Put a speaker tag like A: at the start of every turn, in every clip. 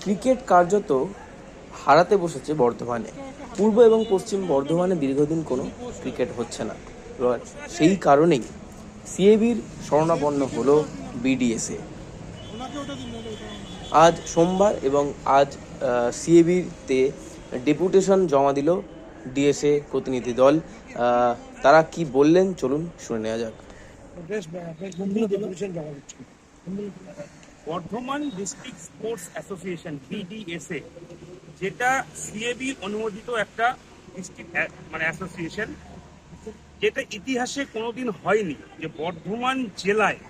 A: Cricket কার্যত হারাতে বসেছে বর্ধমানে পূর্ব এবং পশ্চিম বর্ধমানে দীর্ঘদিন কোনো ক্রিকেট হচ্ছে না সেই কারণেই সিএবির শরণাপন্ন হলো বিডিএসএ আজ সোমবার এবং আজ সিএবিতে ডেপুটেশন জমা দিল ডিএসএ প্রতিনিধি দল তারা কি বললেন চলুন শুনে নেওয়া যাক
B: Bardhaman district sports association BDSA যেটা সিএবি অনুমোদিত একটা ডিস্ট্রিক্ট মানে অ্যাসোসিয়েশন যেটা ইতিহাসে কোনোদিন হয়নি যে বর্ধমান জেলায়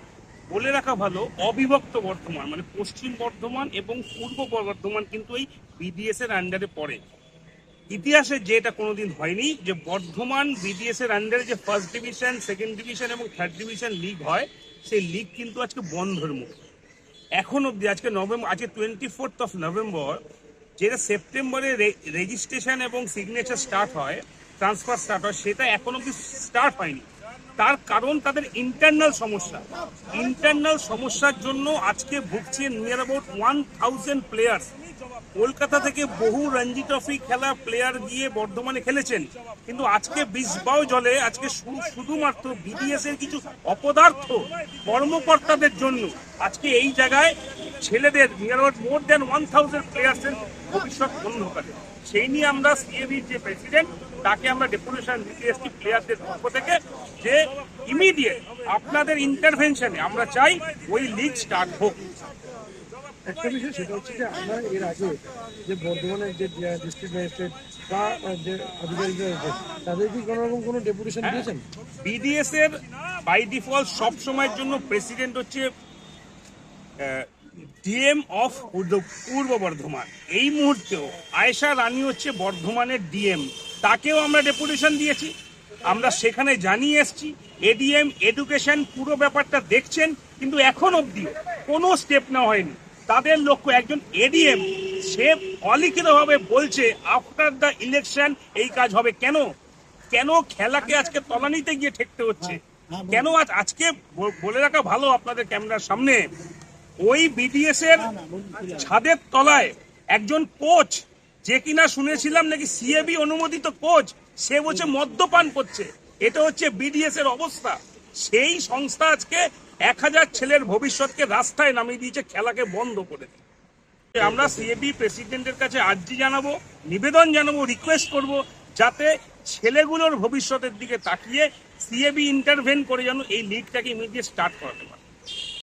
B: বলে রাখা ভালো অবিভক্ত বর্ধমান মানে পশ্চিম বর্ধমান এবং পূর্ব বর্ধমান কিন্তু এই বিডিএস এর আন্ডারে পড়ে। ইতিহাসে যে এটা কোনোদিন হয়নি যে বর্ধমান বিডিএস এর আন্ডারে যে ফার্স্ট ডিভিশন সেকেন্ড ডিভিশন এবং থার্ড ডিভিশন লিগ হয়, সেই লিগ কিন্তু আজকে বন্ধের মুখে। এখন অবধি, আজকে নভেম্বর, আজকে টোয়েন্টি ফোর্থ অফ নভেম্বর যেটা সেপ্টেম্বরে রেজিস্ট্রেশন এবং সিগনেচার স্টার্ট হয় ট্রান্সফার স্টার্ট হয়, সেটা এখন অবধি স্টার্ট হয়নি। তার কারণ তাদের ইন্টারনাল সমস্যা। ইন্টারনাল সমস্যার জন্য আজকে ভুগছে near about one thousand players Kolkata থেকে বহু রঞ্জি ট্রফি খেলা প্লেয়ার গিয়ে বর্ধমানে খেলেছেন। কিন্তু আজকে বিষবাও জলে, আজকে শুধুমাত্র বিডিএস এর কিছু অপদার্থ কর্মকর্তাদের জন্য আজকে এই জায়গায় ছেলেদের near about more than one thousand প্লেয়ার্সের ভবিষ্যৎ অন্ধকারে। সেই নিয়ে আমরা সিএবির যে প্রেসিডেন্ট তাকে আমরা ডেপুটেশন দিতে এসেছি প্লেয়ারদের পক্ষ থেকে যে ইমিডিয়েট আপনাদের ইন্টারভেনশনে আমরা চাই ওই লিগ স্টার্ট হোক।
C: একটা বিষয় সেটা হচ্ছে যে আমরা এর আগে যে বর্ধমানের যে ডিস্ট্রিক্ট ম্যাজিস্ট্রেট বা যে আধিকারিকরা রয়েছে তাদের কি কোনো রকম কোনো ডেপুটেশন দিয়েছেন?
B: বিডিএস এর বাই ডিফল্ট সব সময়ের জন্য প্রেসিডেন্ট হচ্ছে ডিএম অফ পূর্ব বর্ধমান। এই মুহূর্তেও আয়েশা রানী হচ্ছে বর্ধমানের ডিএম। তাকেও আমরা ডেপুটেশন দিয়েছি। আমরা সেখানে জানিয়ে এসেছি এডিএম এডুকেশন পুরো ব্যাপারটা দেখছেন কিন্তু এখন অবধি কোনো স্টেপ নেওয়া হয়নি। তাদের লক্ষ্য একজন এডিএম সে অলিখিতভাবে বলছে আফটার দ্য ইলেকশন এই কাজ হবে। কেন? কেন খেলাকে আজকে তলানিতে গিয়ে ঠেকতে হচ্ছে? কেন আজ আজকে বলে রাখা ভালো আপনাদের ক্যামেরার সামনে? ওই বিডিএস এর ছাদের তলায় একজন কোচ যে কিনা শুনেছিলাম নাকি সিএবি অনুমোদিত কোচ সে বলছে মদ্যপান করছে। এটা হচ্ছে বিডিএস এর অবস্থা। সেই সংস্থা আজকে এক হাজার ছেলের ভবিষ্যৎকে রাস্তায় নামিয়ে দিয়েছে খেলাকে বন্ধ করে। আমরা সিএবি প্রেসিডেন্টের কাছে আর্জি জানাব নিবেদন জানাব রিকোয়েস্ট করব যাতে ছেলেগুলোর ভবিষ্যতের দিকে তাকিয়ে সিএবি ইন্টারভেন করে যেন এই লিগটাকে ইমিডিয়েট স্টার্ট করাতে পারে।